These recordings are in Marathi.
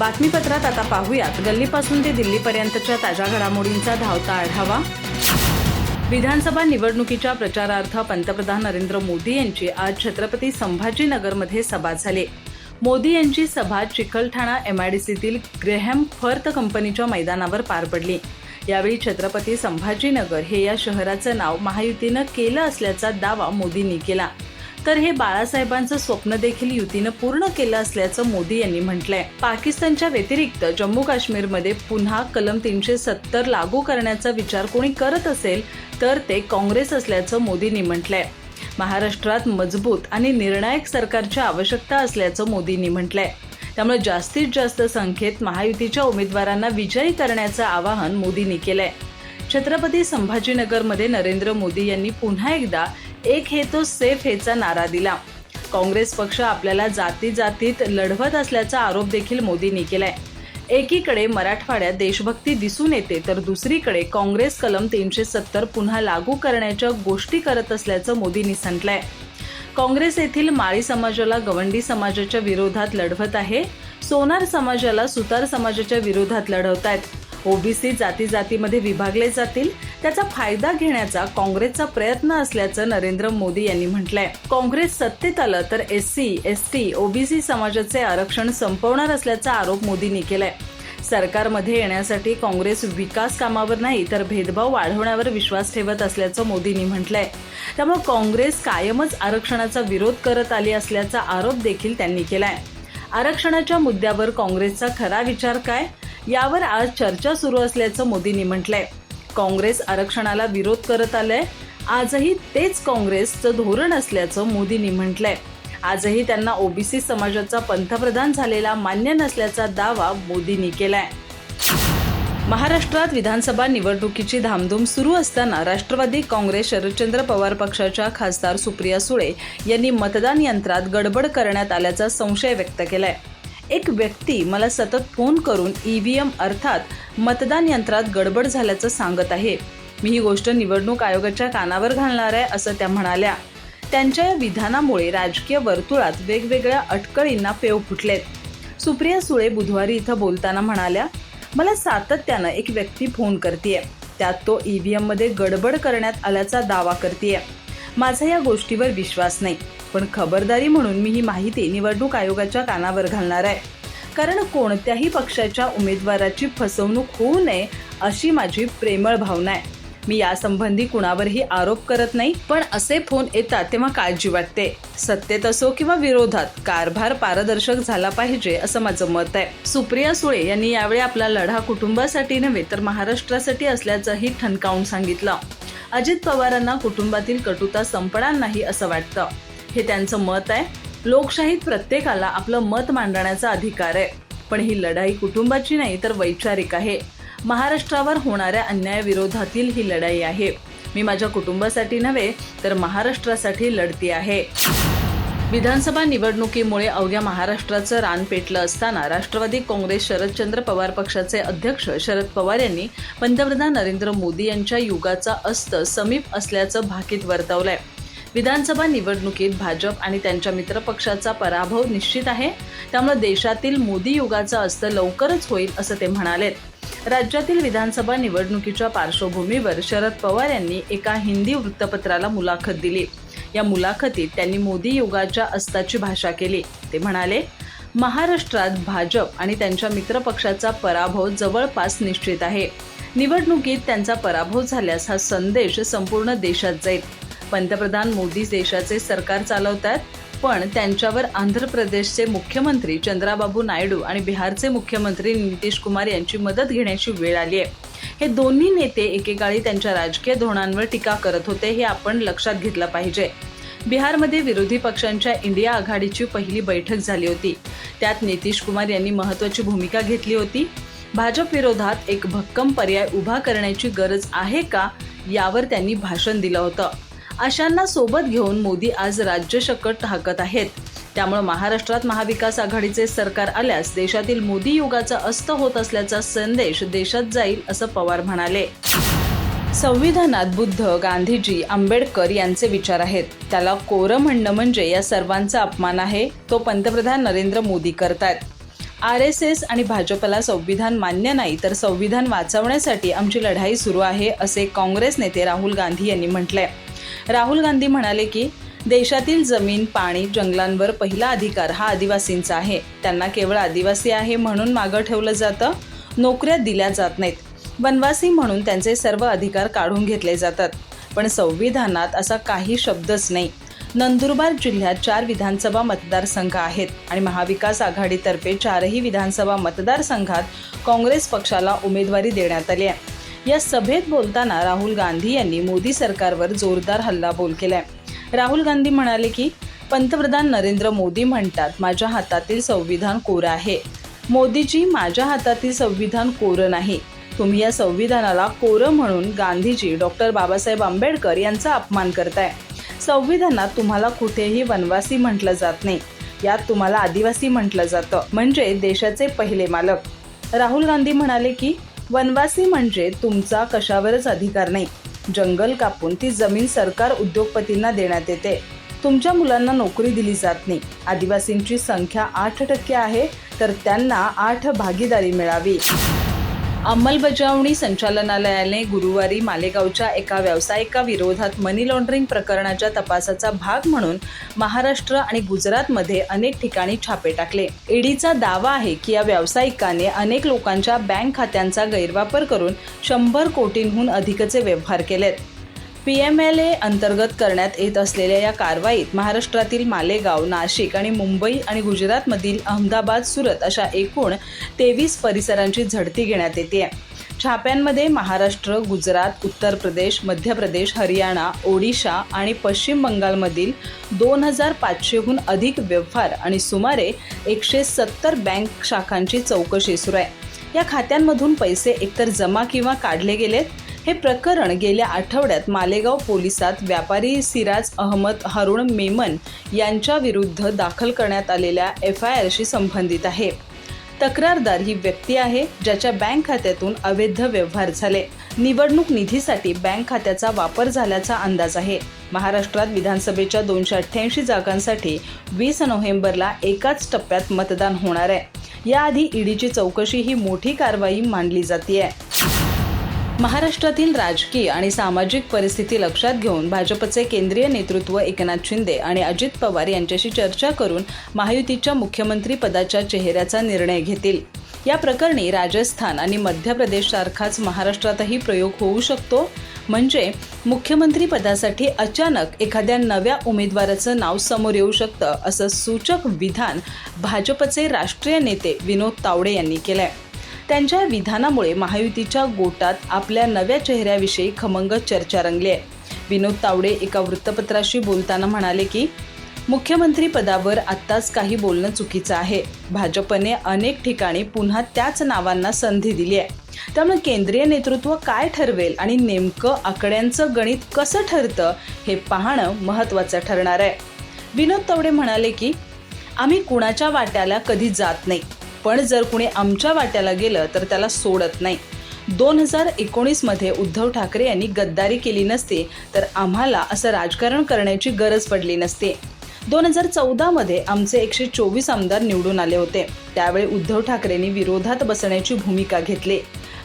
बातमीपत्रात आता पाहूयात. गल्लीपासून ते दिल्लीपर्यंतच्या ताज्या घडामोडींचा धावता आढावा. विधानसभा निवडणुकीच्या प्रचारार्थ पंतप्रधान नरेंद्र मोदी यांची आज छत्रपती संभाजीनगरमध्ये सभा झाली. मोदी यांची सभा चिकलठाणा एमआयडीसीतील ग्रेहॅम फर्थ कंपनीच्या मैदानावर पार पडली. यावेळी छत्रपती संभाजीनगर हे या शहराचं नाव महायुतीनं केलं असल्याचा दावा मोदींनी केला. तर हे बाळासाहेबांचं स्वप्न देखील युतीनं पूर्ण केलं असल्याचं मोदी यांनी म्हटलंय. पाकिस्तानच्या व्यतिरिक्त जम्मू काश्मीरमध्ये पुन्हा कलम तीनशे सत्तर लागू करण्याचा विचार कोणी करत असेल तर ते काँग्रेस असल्याचं मोदींनी म्हटलंय. महाराष्ट्रात मजबूत आणि निर्णायक सरकारची आवश्यकता असल्याचं मोदींनी म्हटलंय. त्यामुळे जास्तीत जास्त संख्येत महायुतीच्या उमेदवारांना विजयी करण्याचं आवाहन मोदींनी केलंय. छत्रपती संभाजीनगरमध्ये नरेंद्र मोदी यांनी पुन्हा एकदा एक हे तो सेफ हेचा नारा दिला. काँग्रेस पक्ष आपल्याला जाती जातीत लढवत असल्याचा आरोप देखील मोदींनी केलाय. एकीकडे मराठवाड्यात देशभक्ती दिसून येते तर दुसरीकडे काँग्रेस कलम तीनशे सत्तर पुन्हा लागू करण्याच्या गोष्टी करत असल्याचं मोदींनी सांगितलंय काँग्रेस येथील माळी समाजाला गवंडी समाजाच्या विरोधात लढवत आहे सोनार समाजाला सुतार समाजाच्या विरोधात लढवत आहेत ओबीसी जाती जातीमध्ये विभागले जातील त्याचा फायदा घेण्याचा काँग्रेसचा प्रयत्न असल्याचं नरेंद्र मोदी यांनी म्हटलंय. काँग्रेस सत्तेत आलं तर S C S T OBC समाजाचे आरक्षण संपवणार असल्याचा आरोप मोदींनी केलाय. सरकारमध्ये येण्यासाठी काँग्रेस विकास कामावर नाही तर भेदभाव वाढवण्यावर विश्वास ठेवत असल्याचं मोदींनी म्हटलंय. त्यामुळे काँग्रेस कायमच आरक्षणाचा विरोध करत आली असल्याचा आरोप देखील त्यांनी केलाय. आरक्षणाच्या मुद्द्यावर काँग्रेसचा खरा विचार काय? यावर आज चर्चा सुरू असल्याचं मोदींनी म्हटलंय. काँग्रेस आरक्षणाला विरोध करत आलंय. आजही तेच काँग्रेसचं धोरण असल्याचं मोदींनी म्हटलंय. आजही त्यांना ओबीसी समाजाचा पंतप्रधान झालेला मान्य नसल्याचा दावा मोदींनी केलाय. महाराष्ट्रात विधानसभा निवडणुकीची धामधूम सुरू असताना राष्ट्रवादी काँग्रेस शरदचंद्र पवार पक्षाच्या खासदार सुप्रिया सुळे यांनी मतदान यंत्रात गडबड करण्यात आल्याचा संशय व्यक्त केलाय. एक व्यक्ती मला सतत फोन करून ई व्ही एम अर्थात मतदान यंत्रात गडबड झाल्याचं सांगत आहे. मी ही गोष्ट निवडणूक आयोगाच्या कानावर घालणार आहे असं त्या म्हणाल्या. त्यांच्या या विधानामुळे राजकीय वर्तुळात वेगवेगळ्या अटकळींना पेव फुटलेत. सुप्रिया सुळे बुधवारी इथं बोलताना म्हणाल्या मला सातत्यानं एक व्यक्ती फोन करते त्यात तो ई व्ही एममध्ये गडबड करण्यात आल्याचा दावा करते माझा या गोष्टीवर विश्वास नाही. पण खबरदारी म्हणून मी ही माहिती निवडणूक आयोगाच्या कानावर घालणार आहे. कारण कोणत्याही पक्षाच्या उमेदवाराची फसवणूक होऊ नये अशी माझी प्रेमळ भावना आहे. मी यासंबंधी कुणावरही आरोप करत नाही पण असे फोन येतात तेव्हा काळजी वाटते. सत्तेत असो किंवा विरोधात कारभार पारदर्शक झाला पाहिजे असं माझं मत आहे. सुप्रिया सुळे यांनी यावेळी आपला लढा कुटुंबासाठी नव्हे तर महाराष्ट्रासाठी असल्याचंही ठणकावून सांगितलं. अजित पवारांना कुटुंबातील कटुता संपणार नाही असं वाटतं. हे त्यांचं मत आहे. लोकशाहीत प्रत्येकाला आपलं मत मांडण्याचा अधिकार आहे. पण ही लढाई कुटुंबाची नाही तर वैचारिक आहे. महाराष्ट्रावर होणाऱ्या अन्यायाविरोधातील ही लढाई आहे. मी माझ्या कुटुंबासाठी नव्हे तर महाराष्ट्रासाठी लढती आहे. विधानसभा निवडणुकीमुळे अवघ्या महाराष्ट्राचं रान पेटलं असताना राष्ट्रवादी काँग्रेस शरदचंद्र पवार पक्षाचे अध्यक्ष शरद पवार यांनी पंतप्रधान नरेंद्र मोदी यांच्या युगाचा अस्त समीप असल्याचं भाकीत वर्तवलंय. विधानसभा निवडणुकीत भाजप आणि त्यांच्या मित्रपक्षाचा पराभव निश्चित आहे. त्यामुळे देशातील मोदी युगाचा अस्त लवकरच होईल असं ते म्हणालेत राज्यातील विधानसभा निवडणुकीच्या पार्श्वभूमीवर शरद पवार यांनी एका हिंदी वृत्तपत्राला मुलाखत दिली. या मुलाखतीत त्यांनी मोदी युगाच्या अस्ताची भाषा केली. ते म्हणाले महाराष्ट्रात भाजप आणि त्यांच्या मित्रपक्षाचा पराभव जवळपास निश्चित आहे. निवडणुकीत त्यांचा पराभव झाल्यास हा संदेश संपूर्ण देशात जाईल. पंतप्रधान मोदी देशाचे सरकार चालवतात पण त्यांच्यावर आंध्र प्रदेशचे मुख्यमंत्री चंद्राबाबू नायडू आणि बिहारचे मुख्यमंत्री नितीश कुमार यांची मदत घेण्याची वेळ आली आहे. हे दोन्ही नेते एकेकाळी त्यांच्या राजकीय धोरणांवर टीका करत होते हे आपण लक्षात घेतलं पाहिजे. बिहारमध्ये विरोधी पक्षांच्या इंडिया आघाडीची पहिली बैठक झाली होती. त्यात नितीश कुमार यांनी महत्वाची भूमिका घेतली होती. भाजप विरोधात एक भक्कम पर्याय उभा करण्याची गरज आहे का यावर त्यांनी भाषण दिलं होतं. अशांना सोबत घेऊन मोदी आज राज्यशकट हाकत आहेत. त्यामुळे महाराष्ट्रात महाविकास आघाडीचे सरकार आल्यास देशातील मोदी युगाचा अस्त होत असल्याचा संदेश देशात जाईल असं पवार म्हणाले. संविधानात बुद्ध गांधीजी आंबेडकर यांचे विचार आहेत. त्याला कोरं म्हणणं म्हणजे या सर्वांचा अपमान आहे तो पंतप्रधान नरेंद्र मोदी करतायत आर एस एस आणि भाजपला संविधान मान्य नाही तर संविधान वाचवण्यासाठी आमची लढाई सुरू आहे असे काँग्रेस नेते राहुल गांधी यांनी म्हटलंय. राहुल गांधी म्हणाले की देशातील जमीन पाणी जंगलांवर पहिला अधिकार हा आदिवासींचा आहे. त्यांना केवळ आदिवासी आहे म्हणून मागं ठेवलं जातं? नोकऱ्या दिल्या जात नाहीत. वनवासी म्हणून त्यांचे सर्व अधिकार काढून घेतले जातात. पण संविधानात असा काही शब्दच नाही. नंदुरबार जिल्ह्यात चार विधानसभा मतदारसंघ आहेत आणि महाविकास आघाडीतर्फे चारही विधानसभा मतदारसंघात काँग्रेस पक्षाला उमेदवारी देण्यात आली आहे. या सभेत बोलताना राहुल गांधी यांनी मोदी सरकारवर जोरदार हल्लाबोल केलाय. राहुल गांधी म्हणाले की पंतप्रधान नरेंद्र मोदी म्हणतात माझ्या हातातील संविधान कोरं आहे. मोदीजी माझ्या हातातील संविधान कोरं नाही. तुम्ही या संविधानाला कोरं म्हणून गांधीजी डॉक्टर बाबासाहेब आंबेडकर यांचा अपमान करताय. संविधानात तुम्हाला कुठेही वनवासी म्हटलं जात नाही. यात तुम्हाला आदिवासी म्हटलं जातं. म्हणजे देशाचे पहिले मालक. राहुल गांधी म्हणाले की वनवासी म्हणजे तुमचा कशावरच अधिकार नाही. जंगल कापून ती जमीन सरकार उद्योगपतींना देण्यात येते. तुमच्या मुलांना नोकरी दिली जात नाही. आदिवासींची संख्या आठ टक्के आहे तर त्यांना आठ भागीदारी मिळावी. अंमलबजावणी संचालनालयाने गुरुवारी मालेगावच्या एका व्यावसायिकाविरोधात मनी लॉन्ड्रिंग प्रकरणाच्या तपासाचा भाग म्हणून महाराष्ट्र आणि गुजरातमध्ये अनेक ठिकाणी छापे टाकले. ईडीचा दावा आहे की या व्यावसायिकाने अनेक लोकांच्या बँक खात्यांचा गैरवापर करून शंभर कोटींहून अधिकचे व्यवहार केलेत. पी एम एल ए अंतर्गत करण्यात येत असलेल्या या कारवाईत महाराष्ट्रातील मालेगाव नाशिक आणि मुंबई आणि गुजरातमधील अहमदाबाद सुरत अशा एकूण तेवीस परिसरांची झडती घेण्यात येते छाप्यांमध्ये महाराष्ट्र गुजरात उत्तर प्रदेश मध्य प्रदेश हरियाणा ओडिशा आणि पश्चिम बंगालमधील दोन हजार पाचशेहून अधिक व्यवहार आणि सुमारे एकशे सत्तर बँक शाखांची चौकशी सुरू आहे. या खात्यांमधून पैसे एकतर जमा किंवा काढले गेलेत हे प्रकरण गेल्या आठवड्यात मालेगाव पोलिसात व्यापारी सिराज अहमद हरुण मेमन यांच्या विरुद्ध दाखल करण्यात आलेल्या एफ आय आरशी संबंधित आहे. तक्रारदार ही व्यक्ती आहे ज्याच्या बँक खात्यातून अवैध व्यवहार झाले. निवडणूक निधीसाठी बँक खात्याचा वापर झाल्याचा अंदाज आहे. महाराष्ट्रात विधानसभेच्या दोनशे अठ्ठ्याऐंशी जागांसाठी वीस नोव्हेंबरला एकाच टप्प्यात मतदान होणार आहे. याआधी ईडीची चौकशी ही मोठी कारवाई मानली जाते महाराष्ट्रातील राजकीय आणि सामाजिक परिस्थिती लक्षात घेऊन भाजपचे केंद्रीय नेतृत्व एकनाथ शिंदे आणि अजित पवार यांच्याशी चर्चा करून महायुतीच्या मुख्यमंत्री पदाच्या चेहऱ्याचा निर्णय घेतील. या प्रकरणी राजस्थान आणि मध्य प्रदेशसारखाच महाराष्ट्रातही प्रयोग होऊ शकतो. म्हणजे मुख्यमंत्री पदासाठी अचानक एखाद्या नव्या उमेदवाराचं नाव समोर येऊ शकतं असं सूचक विधान भाजपचे राष्ट्रीय नेते विनोद तावडे यांनी केलं आहे त्यांच्या विधानामुळे महायुतीच्या गोटात आपल्या नव्या चेहऱ्याविषयी खमंग चर्चा रंगली आहे. विनोद तावडे एका वृत्तपत्राशी बोलताना म्हणाले की मुख्यमंत्री पदावर आत्ताच काही बोलणं चुकीचं आहे. भाजपने अनेक ठिकाणी पुन्हा त्याच नावांना संधी दिली आहे. त्यामुळे केंद्रीय नेतृत्व काय ठरवेल आणि नेमकं आकड्यांचं गणित कसं ठरतं हे पाहणं महत्त्वाचं ठरणार आहे. विनोद तावडे म्हणाले की आम्ही कुणाच्या वाट्याला कधी जात नाही. पण जर कुणी आमच्या वाट्याला गेलं तर त्याला सोडत नाही. दोन हजार एकोणीसमध्ये उद्धव ठाकरे यांनी गद्दारी केली नसती तर आम्हाला असं राजकारण करण्याची गरज पडली नसते. दोन हजार चौदामध्ये आमचे एकशे चोवीस आमदार निवडून आले होते. त्यावेळी उद्धव ठाकरेंनी विरोधात बसण्याची भूमिका घेतली.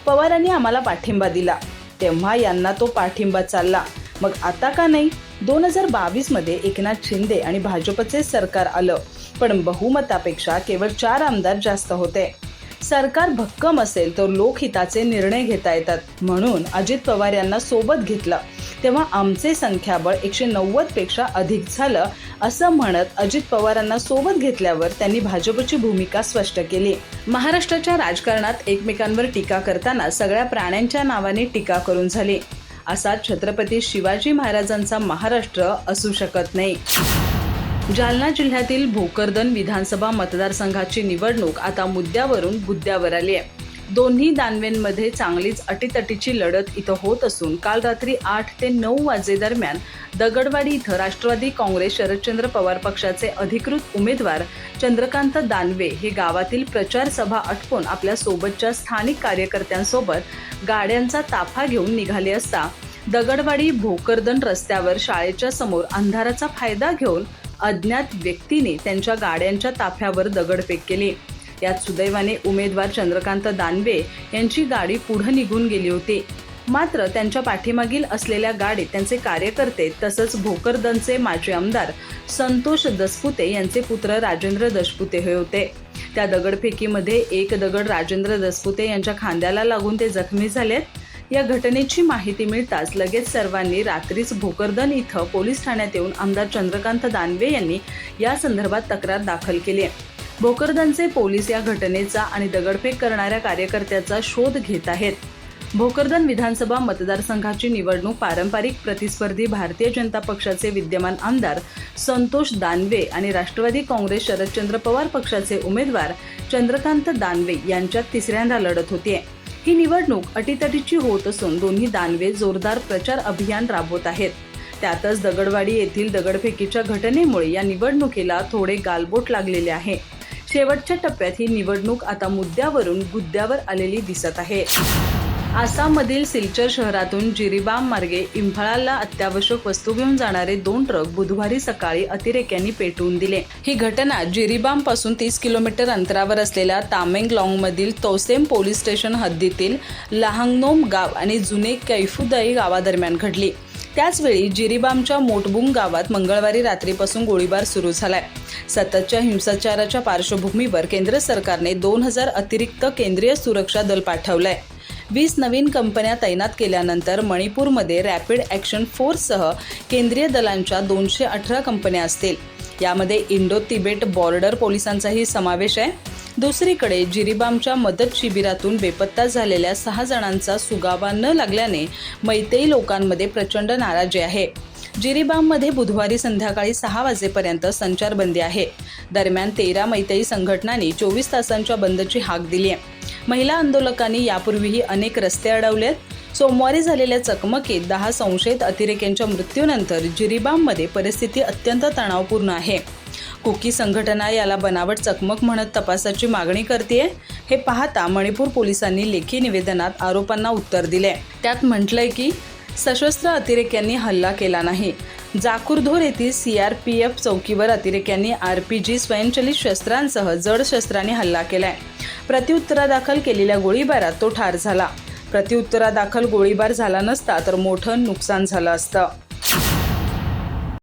पवारांनी आम्हाला पाठिंबा दिला. तेव्हा यांना तो पाठिंबा चालला. मग आता का नाही? दोन हजार बावीसमध्ये एकनाथ शिंदे आणि भाजपचे सरकार आलं. पण बहुमतापेक्षा केवळ चार आमदार जास्त होते. सरकार भक्कम असेल तर लोकहिताचे निर्णय घेता येतात. म्हणून अजित पवार यांना सोबत घेतलं. तेव्हा आमचे संख्याबळ एकशे नव्वदपेक्षा अधिक झालं असं म्हणत अजित पवारांना सोबत घेतल्यावर त्यांनी भाजपची भूमिका स्पष्ट केली. महाराष्ट्राच्या राजकारणात एकमेकांवर टीका करताना सगळ्या प्राण्यांच्या नावाने टीका करून झाली. असा छत्रपती शिवाजी महाराजांचा महाराष्ट्र असू शकत नाही. जालना जिल्ह्यातील भोकरदन विधानसभा मतदारसंघाची निवडणूक आता मुद्द्यावरून गुद्द्यावर आली आहे. दोन्ही दानवेंमध्ये चांगलीच अटीतटीची लढत इथं होत असून काल रात्री आठ ते नऊ वाजेदरम्यान दगडवाडी इथं राष्ट्रवादी काँग्रेस शरदचंद्र पवार पक्षाचे अधिकृत उमेदवार चंद्रकांत दानवे हे गावातील प्रचार सभा आटपून आपल्या सोबतच्या स्थानिक कार्यकर्त्यांसोबत गाड्यांचा ताफा घेऊन निघाले असता दगडवाडी भोकरदन रस्त्यावर शाळेच्या समोर अंधाराचा फायदा घेऊन अज्ञात व्यक्तीने त्यांच्या गाड्यांच्या ताफ्यावर दगडफेक केली. यात सुदैवाने उमेदवार चंद्रकांत दानवे यांची गाडी पुढे निघून गेली होती. मात्र त्यांच्या पाठीमागील असलेल्या गाडीत त्यांचे कार्यकर्ते तसंच भोकरदनचे माजी आमदार संतोष दसपुते यांचे पुत्र राजेंद्र दसपुते हे होते. त्या दगडफेकीमध्ये एक दगड राजेंद्र दसपुते यांच्या खांद्याला लागून ते जखमी झालेत. या घटनेची माहिती मिळताच लगेच सर्वांनी रात्रीच भोकरदन इथं पोलीस ठाण्यात येऊन आमदार चंद्रकांत दानवे यांनी या संदर्भात तक्रार दाखल केली आहे. भोकरदनचे पोलीस या घटनेचा आणि दगडफेक करणाऱ्या कार्यकर्त्याचा शोध घेत आहेत. भोकरदन विधानसभा मतदारसंघाची निवडणूक पारंपरिक प्रतिस्पर्धी भारतीय जनता पक्षाचे विद्यमान आमदार संतोष दानवे आणि राष्ट्रवादी काँग्रेस शरदचंद्र पवार पक्षाचे उमेदवार चंद्रकांत दानवे यांच्यात तिसऱ्यांदा लढत होतीये. ही निवडणूक अटीतटीची होत असून दोन्ही दानवे जोरदार प्रचार अभियान राबवत आहेत. त्यातच दगडवाडी येथील दगडफेकीच्या घटनेमुळे या निवडणुकीला थोडे गालबोट लागलेले आहे. शेवटच्या टप्प्यात ही निवडणूक आता मुद्द्यावरून गुद्द्यावर आलेली दिसत आहे. आसाममधील सिलचर शहरातून जिरीबाम मार्गे इम्फाळाला अत्यावश्यक वस्तू घेऊन जाणारे दोन ट्रक बुधवारी सकाळी अतिरेक्यांनी पेटवून दिले. ही घटना जिरीबामपासून तीस किलोमीटर अंतरावर असलेल्या तामेंगलाँग मधील तोसेम पोलीस स्टेशन हद्दीतील लहांगनोम गाव आणि जुने कैफुदई गावादरम्यान घडली. त्याचवेळी जिरीबामच्या मोटबुंग गावात मंगळवारी रात्रीपासून गोळीबार सुरू झालाय. सततच्या हिंसाचाराच्या पार्श्वभूमीवर केंद्र सरकारने दोन हजार अतिरिक्त केंद्रीय सुरक्षा दल पाठवलंय. वीस नवीन कंपन्या तैनात केल्यानंतर मणिपूरमध्ये रॅपिड ॲक्शन फोर्ससह केंद्रीय दलांच्या दोनशे अठरा कंपन्या असतील. यामध्ये इंडो तिबेट बॉर्डर पोलिसांचाही समावेश आहे. दुसरीकडे जिरीबामच्या मदत शिबिरातून बेपत्ता झालेल्या सहा जणांचा सुगावा न लागल्याने मैतेई लोकांमध्ये प्रचंड नाराजी आहे. जिरीबाममध्ये बुधवारी संध्याकाळी सहा वाजेपर्यंत संचारबंदी आहे. दरम्यान तेरा मैतेई संघटनांनी चोवीस तासांच्या बंदची हाक दिली आहे. महिला आंदोलकांनी यापूर्वीही अनेक रस्ते अडवलेत. सोमवारी झालेल्या चकमकीत दहा संशयित अतिरेक्यांच्या मृत्यूनंतर जिरीबाममध्ये परिस्थिती अत्यंत तणावपूर्ण आहे. कुकी संघटना याला बनावट चकमक म्हणत तपासाची मागणी करते हे पाहता मणिपूर पोलिसांनी लेखी निवेदनात आरोपांना उत्तर दिले त्यात म्हटलंय की सशस्त्र अतिरेक्यांनी हल्ला केला नाही. जाकूरधोर येथील सीआरपीएफ चौकीवर अतिरेक्यांनी आरपीजी स्वयंचलित शस्त्रांसह जड शस्त्रांनी हल्ला केलाय. प्रत्युत्तरादाखल केलेल्या गोळीबारात तो ठार झाला. प्रत्युत्तरादाखल गोळीबार झाला नसता तर मोठं नुकसान झालं असतं.